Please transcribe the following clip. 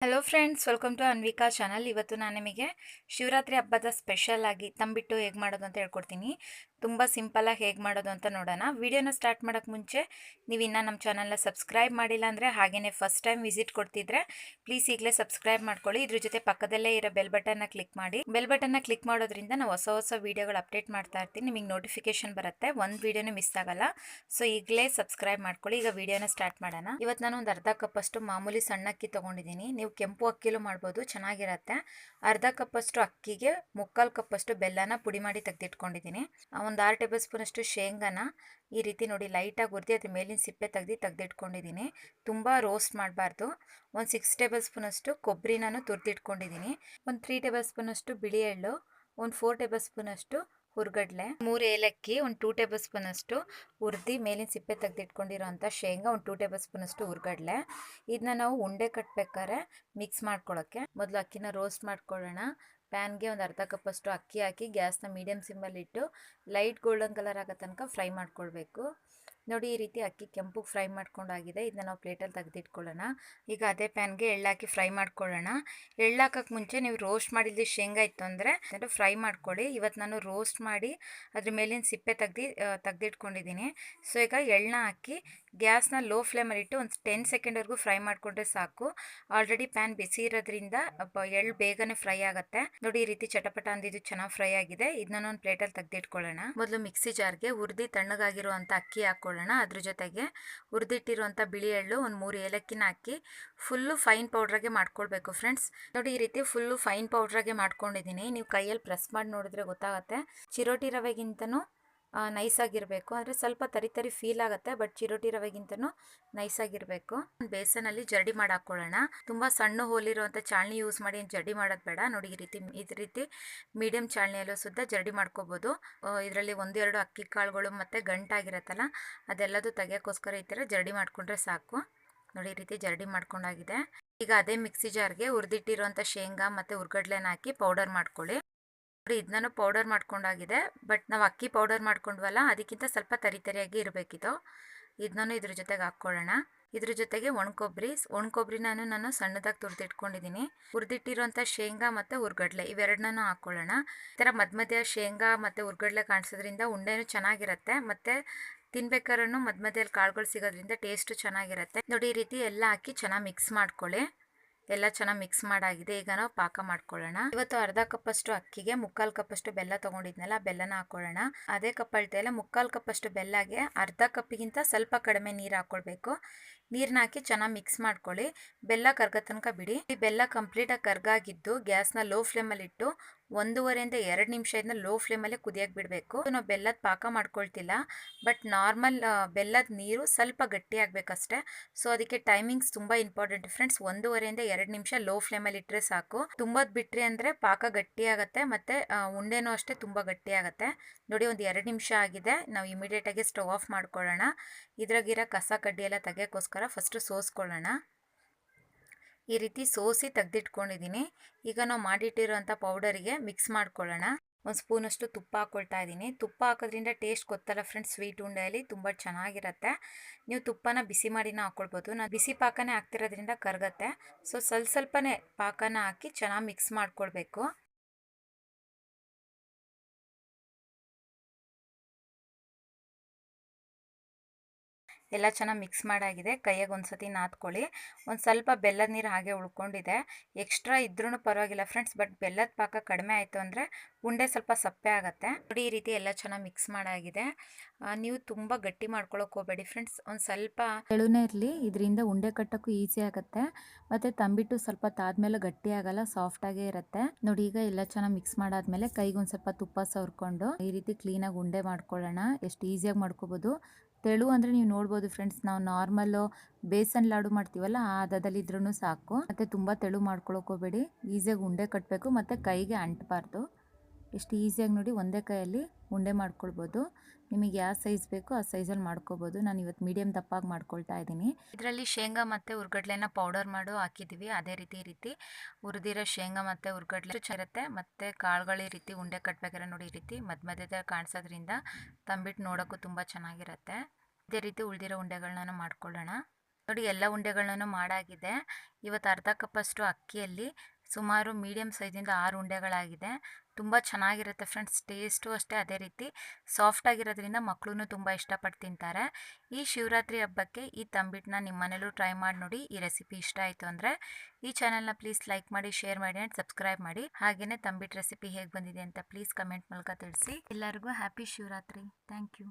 Hello friends welcome to Anvika channel ಇವತ್ತು ನಾನು ನಿಮಗೆ ಶಿವರಾತ್ರಿ ಹಬ್ಬದ ಸ್ಪೆಷಲ್ ಆಗಿ ತಂಬಿಟ್ಟು ಹೇಗೆ ಮಾಡೋದು ಅಂತ ಹೇಳ್ಕೊಡ್ತೀನಿ. ತುಂಬ ಸಿಂಪಲಾಗಿ ಹೇಗೆ ಮಾಡೋದು ಅಂತ ನೋಡೋಣ. ವಿಡಿಯೋನ ಸ್ಟಾರ್ಟ್ ಮಾಡೋಕ್ಕೆ ಮುಂಚೆ ನೀವು ಇನ್ನೂ ನಮ್ಮ ಚಾನಲ್ನ ಸಬ್ಸ್ಕ್ರೈಬ್ ಮಾಡಿಲ್ಲ ಅಂದರೆ ಹಾಗೆಯೇ ಫಸ್ಟ್ ಟೈಮ್ ವಿಸಿಟ್ ಕೊಡ್ತಿದ್ರೆ ಪ್ಲೀಸ್ ಈಗಲೇ ಸಬ್ಸ್ಕ್ರೈಬ್ ಮಾಡ್ಕೊಳ್ಳಿ. ಇದ್ರ ಜೊತೆ ಪಕ್ಕದಲ್ಲೇ ಇರೋ ಬೆಲ್ ಬಟನ್ನ ಕ್ಲಿಕ್ ಮಾಡಿ. ಬೆಲ್ ಬಟನ್ನ ಕ್ಲಿಕ್ ಮಾಡೋದ್ರಿಂದ ನಾವು ಹೊಸ ಹೊಸ ವೀಡಿಯೋಗಳು ಅಪ್ಡೇಟ್ ಮಾಡ್ತಾ ಇರ್ತೀನಿ. ನಿಮಗೆ ನೋಟಿಫಿಕೇಶನ್ ಬರುತ್ತೆ. ಒಂದು ವೀಡಿಯೋನೂ ಮಿಸ್ ಆಗಲ್ಲ. ಸೊ ಈಗಲೇ ಸಬ್ಸ್ಕ್ರೈಬ್ ಮಾಡ್ಕೊಳ್ಳಿ. ಈಗ ವಿಡಿಯೋನ ಸ್ಟಾರ್ಟ್ ಮಾಡೋಣ. ಇವತ್ತು ನಾನು ಒಂದು ಅರ್ಧ ಕಪ್ಪಷ್ಟು ಮಾಮೂಲಿ ಸಣ್ಣ ಅಕ್ಕಿ ತೊಗೊಂಡಿದ್ದೀನಿ. ನೀವು ಕೆಂಪು ಅಕ್ಕಿಲೂ ಮಾಡ್ಬೋದು. ಚೆನ್ನಾಗಿರುತ್ತೆ. ಅರ್ಧ ಕಪ್ಪಷ್ಟು ಅಕ್ಕಿಗೆ ಮುಕ್ಕಾಲು ಕಪ್ಪಷ್ಟು ಬೆಲ್ಲನ ಪುಡಿ ಮಾಡಿ ತೆಗೆದಿಟ್ಕೊಂಡಿದ್ದೀನಿ. ಒಂದು ಆರು ಟೇಬಲ್ ಸ್ಪೂನಷ್ಟು ಶೇಂಗಾನ ಈ ರೀತಿ ನೋಡಿ ಲೈಟಾಗಿ ಹುರಿದು ಅದ್ರ ಮೇಲಿನ ಸಿಪ್ಪೆ ತೆಗ್ದು ತೆಗೆದಿಟ್ಕೊಂಡಿದ್ದೀನಿ. ತುಂಬ ರೋಸ್ಟ್ ಮಾಡಬಾರ್ದು. ಒಂದು ಸಿಕ್ಸ್ ಟೇಬಲ್ ಸ್ಪೂನಷ್ಟು ಕೊಬ್ಬರಿನೂ ತುರಿದಿಟ್ಕೊಂಡಿದ್ದೀನಿ. ಒಂದು ತ್ರೀ ಟೇಬಲ್ ಸ್ಪೂನಷ್ಟು ಬಿಳಿ ಎಳ್ಳು, ಒಂದು ಫೋರ್ ಟೇಬಲ್ ಸ್ಪೂನಷ್ಟು ಹುರ್ಗಡ್ಲೆ, ಮೂರು ಏಲಕ್ಕಿ, ಒಂದು ಟೂ ಟೇಬಲ್ ಸ್ಪೂನಷ್ಟು ಉರ್ದಿ ಮೇಲಿನ ಸಿಪ್ಪೆ ತೆಗೆದಿಟ್ಕೊಂಡಿರೋಂಥ ಶೇಂಗಾ, ಒಂದು ಟೂ ಟೇಬಲ್ ಸ್ಪೂನಷ್ಟು ಹುರ್ಗಡ್ಲೆ. ಇದನ್ನ ನಾವು ಉಂಡೆ ಕಟ್ಬೇಕಾದ್ರೆ ಮಿಕ್ಸ್ ಮಾಡ್ಕೊಳ್ಳೋಕ್ಕೆ ಮೊದಲು ಅಕ್ಕಿನ ರೋಸ್ಟ್ ಮಾಡ್ಕೊಳ್ಳೋಣ. ಪ್ಯಾನ್ಗೆ ಒಂದು ಅರ್ಧ ಕಪ್ಪಷ್ಟು ಅಕ್ಕಿ ಹಾಕಿ, ಗ್ಯಾಸ್ನ ಮೀಡಿಯಮ್ ಸಿಮ್ಮಲ್ಲಿಟ್ಟು ಲೈಟ್ ಗೋಲ್ಡನ್ ಕಲರ್ ಆಗೋ ತನಕ ಫ್ರೈ ಮಾಡ್ಕೊಳ್ಬೇಕು. ನೋಡಿ ಈ ರೀತಿ ಅಕ್ಕಿ ಕೆಂಪು ಫ್ರೈ ಮಾಡ್ಕೊಂಡಾಗಿದೆ. ಇದನ್ನ ನಾವು ಪ್ಲೇಟಲ್ಲಿ ತೆಗೆದಿಟ್ಕೊಳ್ಳೋಣ. ಈಗ ಅದೇ ಪ್ಯಾನ್ಗೆ ಎಳ್ಳಾಕಿ ಫ್ರೈ ಮಾಡ್ಕೊಳ್ಳೋಣ. ಎಳ್ಳಾಕಕ್ಕೆ ಮುಂಚೆ ನೀವು ರೋಸ್ಟ್ ಮಾಡಿದ್ದು ಶೇಂಗಾ ಇತ್ತು ಅಂದರೆ ಫ್ರೈ ಮಾಡ್ಕೊಳ್ಳಿ. ಇವತ್ತು ನಾನು ರೋಸ್ಟ್ ಮಾಡಿ ಅದ್ರ ಮೇಲಿನ ಸಿಪ್ಪೆ ತೆಗ್ದು ತೆಗ್ದಿಟ್ಕೊಂಡಿದ್ದೀನಿ. ಸೊ, ಈಗ ಎಳ್ಳನ್ನ ಹಾಕಿ ಗ್ಯಾಸ್ನ ಲೋ ಫ್ಲೇಮಲ್ಲಿ ಇಟ್ಟು ಒಂದು ಟೆನ್ ಸೆಕೆಂಡ್ವರೆಗೂ ಫ್ರೈ ಮಾಡಿಕೊಂಡ್ರೆ ಸಾಕು. ಆಲ್ರೆಡಿ ಪ್ಯಾನ್ ಬಿಸಿ ಇರೋದ್ರಿಂದ ಎಳ್ಳು ಬೇಗನೆ ಫ್ರೈ ಆಗುತ್ತೆ. ನೋಡಿ ಈ ರೀತಿ ಚಟಪಟ ಅಂದಿದ್ದು ಚೆನ್ನಾಗಿ ಫ್ರೈ ಆಗಿದೆ. ಇದನ್ನ ಒಂದು ಪ್ಲೇಟಲ್ಲಿ ತೆಗೆದಿಟ್ಕೊಳ್ಳೋಣ. ಮೊದಲು ಮಿಕ್ಸಿ ಜಾರ್ಗೆ ಹುರಿದಿ ತಣ್ಣಗಾಗಿರುವಂಥ ಅಕ್ಕಿ ಹಾಕ್ಕೊಳ್ಳೋಣ ಅದ್ರ ಜೊತೆಗೆ ಹುರಿದಿಟ್ಟಿರುವಂಥ ಬಿಳಿ ಎಳ್ಳು ಒಂದು ಮೂರು ಏಲಕ್ಕಿನ ಹಾಕಿ ಫುಲ್ಲು ಫೈನ್ ಪೌಡ್ರಾಗೆ ಮಾಡ್ಕೊಳ್ಬೇಕು ಫ್ರೆಂಡ್ಸ್. ನೋಡಿ ಈ ರೀತಿ ಫುಲ್ಲು ಫೈನ್ ಪೌಡ್ರಾಗೆ ಮಾಡ್ಕೊಂಡಿದ್ದೀನಿ. ನೀವು ಕೈಯಲ್ಲಿ ಪ್ರೆಸ್ ಮಾಡಿ ನೋಡಿದ್ರೆ ಗೊತ್ತಾಗುತ್ತೆ. ಚಿರೋಟಿ ರವೆಗಿಂತನೂ ನೈಸಾಗಿರಬೇಕು. ಅಂದರೆ ಸ್ವಲ್ಪ ತರಿ ತರಿ ಫೀಲ್ ಆಗುತ್ತೆ ಬಟ್ ಚಿರೋಟಿ ರವೆಗಿಂತನೂ ನೈಸಾಗಿರಬೇಕು. ಬೇಸನಲ್ಲಿ ಜರ್ಡಿ ಮಾಡಿ ಹಾಕ್ಕೊಳ್ಳೋಣ ತುಂಬ ಸಣ್ಣ ಹೋಲಿರುವಂಥ ಚಾಳ್ನಿ ಯೂಸ್ ಮಾಡಿ ಜರ್ಡಿ ಮಾಡೋದು ಬೇಡ. ನೋಡಿ ಈ ರೀತಿ ಈ ರೀತಿ ಮೀಡಿಯಂ ಚಾಳ್ನಿಯಲ್ಲೂ ಸುದ್ದ ಜರ್ಡಿ ಮಾಡ್ಕೋಬೋದು. ಇದರಲ್ಲಿ ಒಂದೆರಡು ಅಕ್ಕಿ ಕಾಳುಗಳು ಮತ್ತು ಗಂಟಾಗಿರತ್ತಲ್ಲ, ಅದೆಲ್ಲದೂ ತೆಗಿಯೋಕ್ಕೋಸ್ಕರ ಈ ಥರ ಜರ್ಡಿ ಮಾಡಿಕೊಂಡ್ರೆ ಸಾಕು. ನೋಡಿ ಈ ರೀತಿ ಜರಡಿ ಮಾಡ್ಕೊಂಡಾಗಿದೆ. ಈಗ ಅದೇ ಮಿಕ್ಸಿ ಜಾರ್ಗೆ ಹುರಿದಿಟ್ಟಿರುವಂಥ ಶೇಂಗಾ ಮತ್ತು ಹುರ್ಗಡ್ಲೆನ ಹಾಕಿ ಪೌಡರ್ ಮಾಡ್ಕೊಳ್ಳಿ. ಇದನ್ನು ಪೌಡರ್ ಮಾಡ್ಕೊಂಡಾಗಿದೆ ಬಟ್ ನಾವು ಅಕ್ಕಿ ಪೌಡರ್ ಮಾಡ್ಕೊಂಡ್ವಲ್ಲ, ಅದಕ್ಕಿಂತ ಸ್ವಲ್ಪ ತರಿತರಿಯಾಗಿ ಇರಬೇಕಿತ್ತು. ಇದನ್ನೂ ಇದ್ರ ಜೊತೆಗೆ ಹಾಕ್ಕೊಳ್ಳೋಣ. ಇದ್ರ ಜೊತೆಗೆ ಒಣಕೊಬ್ಬರಿ ಒಣಕೊಬ್ಬರಿನೂ ನಾನು ಸಣ್ಣದಾಗಿ ತುರಿದಿಟ್ಕೊಂಡಿದ್ದೀನಿ ಹುರಿದಿಟ್ಟಿರೋಂಥ ಶೇಂಗಾ ಮತ್ತು ಹುರ್ಗಡ್ಲೆ ಇವೆರಡನ್ನೂ ಹಾಕ್ಕೊಳ್ಳೋಣ. ಈ ಥರ ಮಧ್ಯ ಶೇಂಗಾ ಮತ್ತು ಹುರ್ಗಡ್ಲೆ ಕಾಣಿಸೋದ್ರಿಂದ ಉಂಡೆನೂ ಚೆನ್ನಾಗಿರುತ್ತೆ, ಮತ್ತು ತಿನ್ಬೇಕಾದ್ರೂ ಮಧ್ಯ ಮಧ್ಯದಲ್ಲಿ ಕಾಳುಗಳು ಸಿಗೋದ್ರಿಂದ ಟೇಸ್ಟು ಚೆನ್ನಾಗಿರುತ್ತೆ. ನೋಡಿ, ಈ ರೀತಿ ಎಲ್ಲ ಹಾಕಿ ಚೆನ್ನಾಗಿ ಮಿಕ್ಸ್ ಮಾಡ್ಕೊಳ್ಳಿ. ಎಲ್ಲ ಚೆನ್ನಾಗಿ ಮಿಕ್ಸ್ ಮಾಡಾಗಿದೆ. ಈಗ ನಾವು ಪಾಕ ಮಾಡ್ಕೊಳ್ಳೋಣ. ಇವತ್ತು ಅರ್ಧ ಕಪ್ಪಷ್ಟು ಅಕ್ಕಿಗೆ, ಮುಕ್ಕಾಲು ಕಪ್ಪಷ್ಟು ಬೆಲ್ಲ ತಗೊಂಡಿದ್ನಲ್ಲ ಬೆಲ್ಲನ ಹಾಕೊಳ್ಳೋಣ. ಅದೇ ಕಪ್ ಅಳತೆಯಲ್ಲ, ಮುಕ್ಕಾಲು ಕಪ್ಪಷ್ಟು ಬೆಲ್ಲಗೆ ಅರ್ಧ ಕಪ್ಪಿಗಿಂತ ಸ್ವಲ್ಪ ಕಡಿಮೆ ನೀರು ಹಾಕ್ಕೊಳ್ಬೇಕು ನೀರನ್ನ ಹಾಕಿ ಚೆನ್ನಾಗಿ ಮಿಕ್ಸ್ ಮಾಡ್ಕೊಳ್ಳಿ. ಬೆಲ್ಲ ಕರ್ಗ ತನಕ ಬಿಡಿ. ಈ ಬೆಲ್ಲ ಕಂಪ್ಲೀಟಾಗಿ ಕರ್ಗಾಗಿದ್ದು ಗ್ಯಾಸ್ನ ಲೋ ಫ್ಲೇಮಲ್ಲಿ ಇಟ್ಟು ಒಂದೂವರೆಯಿಂದ ಎರಡು ನಿಮಿಷ ಇದನ್ನ ಲೋ ಫ್ಲೇಮಲ್ಲೇ ಕುದಿಯಕ್ಕೆ ಬಿಡಬೇಕು. ನಾವು ಬೆಲ್ಲದ ಪಾಕ ಮಾಡ್ಕೊಳ್ತಿಲ್ಲ. ಬಟ್ ನಾರ್ಮಲ್ ಬೆಲ್ಲದ ನೀರು ಸ್ವಲ್ಪ ಗಟ್ಟಿ ಆಗಬೇಕಷ್ಟೇ. ಸೊ ಅದಕ್ಕೆ ಟೈಮಿಂಗ್ಸ್ ತುಂಬ ಇಂಪಾರ್ಟೆಂಟ್ ಫ್ರೆಂಡ್ಸ್ ಒಂದೂವರೆಯಿಂದ ಎರಡು ನಿಮಿಷ ಲೋ ಫ್ಲೇಮಲ್ಲಿ ಇಟ್ಟರೆ ಸಾಕು. ತುಂಬದ್ ಬಿಟ್ರಿ ಅಂದರೆ ಪಾಕ ಗಟ್ಟಿ ಆಗುತ್ತೆ ಮತ್ತು ಉಂಡೆನೂ ಅಷ್ಟೇ ತುಂಬ ಗಟ್ಟಿ ನೋಡಿ, ಒಂದು ಎರಡು ನಿಮಿಷ ಆಗಿದೆ. ನಾವು ಇಮಿಡಿಯೇಟಾಗಿ ಸ್ಟವ್ ಆಫ್ ಮಾಡ್ಕೊಳ್ಳೋಣ. ಇದ್ರಾಗಿರೋ ಕಸ ಕಡ್ಡಿ ಎಲ್ಲ ತೆಗಿಯೋಕ್ಕೋಸ್ಕರ ಫಸ್ಟು ಸೋಸ್ಕೊಳ್ಳೋಣ. ಈ ರೀತಿ ಸೋಸಿ ತೆಗೆದಿಟ್ಕೊಂಡಿದ್ದೀನಿ. ಈಗ ನಾವು ಮಾಡಿಟ್ಟಿರೋಂಥ ಪೌಡರಿಗೆ ಮಿಕ್ಸ್ ಮಾಡ್ಕೊಳ್ಳೋಣ. ಒಂದು ಸ್ಪೂನಷ್ಟು ತುಪ್ಪ ಹಾಕ್ಕೊಳ್ತಾ ಇದ್ದೀನಿ. ತುಪ್ಪ ಹಾಕೋದ್ರಿಂದ ಟೇಸ್ಟ್ ಗೊತ್ತಲ್ಲ ಫ್ರೆಂಡ್ಸ್ ಸ್ವೀಟ್ ಉಂಡೆಯಲ್ಲಿ ತುಂಬ ಚೆನ್ನಾಗಿರುತ್ತೆ. ನೀವು ತುಪ್ಪನ ಬಿಸಿ ಮಾಡಿನ ಹಾಕ್ಕೊಳ್ಬೋದು ನಾನು ಬಿಸಿ ಪಾಕನೇ ಹಾಕ್ತಿರೋದ್ರಿಂದ ಕರಗತ್ತೆ. ಸೊ ಸ್ವಲ್ಪ ಸ್ವಲ್ಪನೇ ಪಾಕನ ಹಾಕಿ ಚೆನ್ನಾಗಿ ಮಿಕ್ಸ್ ಮಾಡ್ಕೊಳ್ಬೇಕು. ಎಲ್ಲ ಚೆನ್ನಾಗಿ ಮಿಕ್ಸ್ ಮಾಡಾಗಿದೆ. ಕೈಯಾಗ ಒಂದು ಸತಿ ನಾದ್ಕೊಳ್ಳಿ. ಒಂದು ಸ್ವಲ್ಪ ಬೆಲ್ಲದ ನೀರು ಹಾಗೆ ಉಳ್ಕೊಂಡಿದೆ. ಎಕ್ಸ್ಟ್ರಾ ಇದ್ರೂ ಪರವಾಗಿಲ್ಲ ಫ್ರೆಂಡ್ಸ್ ಬಟ್ ಬೆಲ್ಲದ ಪಾಕ ಕಡಿಮೆ ಆಯಿತು ಅಂದರೆ ಉಂಡೆ ಸ್ವಲ್ಪ ಸಪ್ಪೆ ಆಗುತ್ತೆ. ನೋಡಿ ಈ ರೀತಿ ಎಲ್ಲ ಚೆನ್ನಾಗಿ ಮಿಕ್ಸ್ ಮಾಡಾಗಿದೆ. ನೀವು ತುಂಬ ಗಟ್ಟಿ ಮಾಡ್ಕೊಳಕ್ಕೆ ಹೋಗಬೇಡಿ ಫ್ರೆಂಡ್ಸ್ ಒಂದು ಸ್ವಲ್ಪ ಎಳುನೇ ಇರಲಿ, ಇದರಿಂದ ಉಂಡೆ ಕಟ್ಟೋಕ್ಕೂ ಈಸಿ ಆಗುತ್ತೆ. ಮತ್ತು ತಂಬಿಟ್ಟು ಸ್ವಲ್ಪ ತಾದ್ಮೇಲೆ ಗಟ್ಟಿ ಆಗಲ್ಲ ಸಾಫ್ಟಾಗೇ ಇರುತ್ತೆ. ನೋಡಿ ಈಗ ಎಲ್ಲ ಚೆನ್ನಾಗಿ ಮಿಕ್ಸ್ ಮಾಡಾದ್ಮೇಲೆ ಕೈಗೆ ಒಂದು ಸ್ವಲ್ಪ ತುಪ್ಪ ಸವರ್ಕೊಂಡು ಈ ರೀತಿ ಕ್ಲೀನಾಗಿ ಉಂಡೆ ಮಾಡ್ಕೊಳ್ಳೋಣ. ಎಷ್ಟು ಈಸಿಯಾಗಿ ಮಾಡ್ಕೋಬೋದು. ತೆಳು ಅಂದರೆ ನೀವು ನೋಡ್ಬೋದು ಫ್ರೆಂಡ್ಸ್ ನಾವು ನಾರ್ಮಲ್ ಬೇಸನ್ ಲಾಡು ಮಾಡ್ತೀವಲ್ಲ, ಆ ಹದದಲ್ಲಿ ಇದ್ರೂ ಸಾಕು. ಮತ್ತು ತುಂಬ ತೆಳು ಮಾಡ್ಕೊಳಕ್ಕೆ ಹೋಗಬೇಡಿ. ಈಸಿಯಾಗಿ ಉಂಡೆ ಕಟ್ಟಬೇಕು ಮತ್ತು ಕೈಗೆ ಅಂಟಬಾರ್ದು. ಎಷ್ಟು ಈಸಿಯಾಗಿ ನೋಡಿ ಒಂದೇ ಕೈಯಲ್ಲಿ ಉಂಡೆ ಮಾಡ್ಕೊಳ್ಬೋದು. ನಿಮಗೆ ಯಾವ ಸೈಜ್ ಬೇಕೋ ಆ ಸೈಜಲ್ಲಿ ಮಾಡ್ಕೋಬೋದು ನಾನು ಇವತ್ತು ಮೀಡಿಯಮ್ ದಪ್ಪಾಗಿ ಮಾಡ್ಕೊಳ್ತಾ ಇದ್ದೀನಿ. ಇದರಲ್ಲಿ ಶೇಂಗಾ ಮತ್ತು ಉರ್ಗಡ್ಲೆನ ಪೌಡರ್ ಮಾಡು ಹಾಕಿದ್ದೀವಿ. ಅದೇ ರೀತಿ ರೀತಿ ಹುರಿದಿರೋ ಶೇಂಗಾ ಮತ್ತು ಉರ್ಗಡ್ಲೆ ಇರುತ್ತೆ. ಮತ್ತು ಕಾಳುಗಳ ಈ ರೀತಿ ಉಂಡೆ ಕಟ್ಟಬೇಕಾದ್ರೆ ನೋಡಿ ಈ ರೀತಿ ಮಧ್ಯ ಮಧ್ಯದಲ್ಲಿ ಕಾಣಿಸೋದ್ರಿಂದ ತಂಬಿಟ್ಟು ನೋಡೋಕ್ಕೂ ತುಂಬ ಚೆನ್ನಾಗಿರುತ್ತೆ. ಇದೇ ರೀತಿ ಉಳಿದಿರೋ ಉಂಡೆಗಳನ್ನ ಮಾಡ್ಕೊಳ್ಳೋಣ. ನೋಡಿ ಎಲ್ಲ ಉಂಡೆಗಳನ್ನು ಮಾಡಾಗಿದೆ. ಇವತ್ತು ಅರ್ಧ ಕಪ್ಪಷ್ಟು ಅಕ್ಕಿಯಲ್ಲಿ ಸುಮಾರು ಮೀಡಿಯಮ್ ಸೈಜಿಂದ ಆರು ಉಂಡೆಗಳಾಗಿದೆ. ತುಂಬ ಚೆನ್ನಾಗಿರುತ್ತೆ ಫ್ರೆಂಡ್ಸ್, ಟೇಸ್ಟು ಅಷ್ಟೇ ಅದೇ ರೀತಿ. ಸಾಫ್ಟ್ ಆಗಿರೋದ್ರಿಂದ ಮಕ್ಕಳು ತುಂಬ ಇಷ್ಟಪಟ್ಟು ತಿಂತಾರೆ. ಈ ಶಿವರಾತ್ರಿ ಹಬ್ಬಕ್ಕೆ ಈ ತಂಬಿಟ್ಟನ್ನ ನಿಮ್ಮ ಮನೇಲೂ ಟ್ರೈ ಮಾಡಿ ನೋಡಿ, ಈ ರೆಸಿಪಿ ಇಷ್ಟ ಆಯಿತು ಅಂದರೆ ಈ ಚಾನಲ್ನ ಪ್ಲೀಸ್ ಲೈಕ್ ಮಾಡಿ, ಶೇರ್ ಮಾಡಿ ಆ್ಯಂಡ್ ಸಬ್ಸ್ಕ್ರೈಬ್ ಮಾಡಿ. ಹಾಗೆಯೇ ತಂಬಿಟ್ಟು ರೆಸಿಪಿ ಹೇಗೆ ಬಂದಿದೆ ಅಂತ ಪ್ಲೀಸ್ ಕಮೆಂಟ್ ಮೂಲಕ ತಿಳಿಸಿ. ಎಲ್ಲರಿಗೂ ಹ್ಯಾಪಿ ಶಿವರಾತ್ರಿ. Thank you.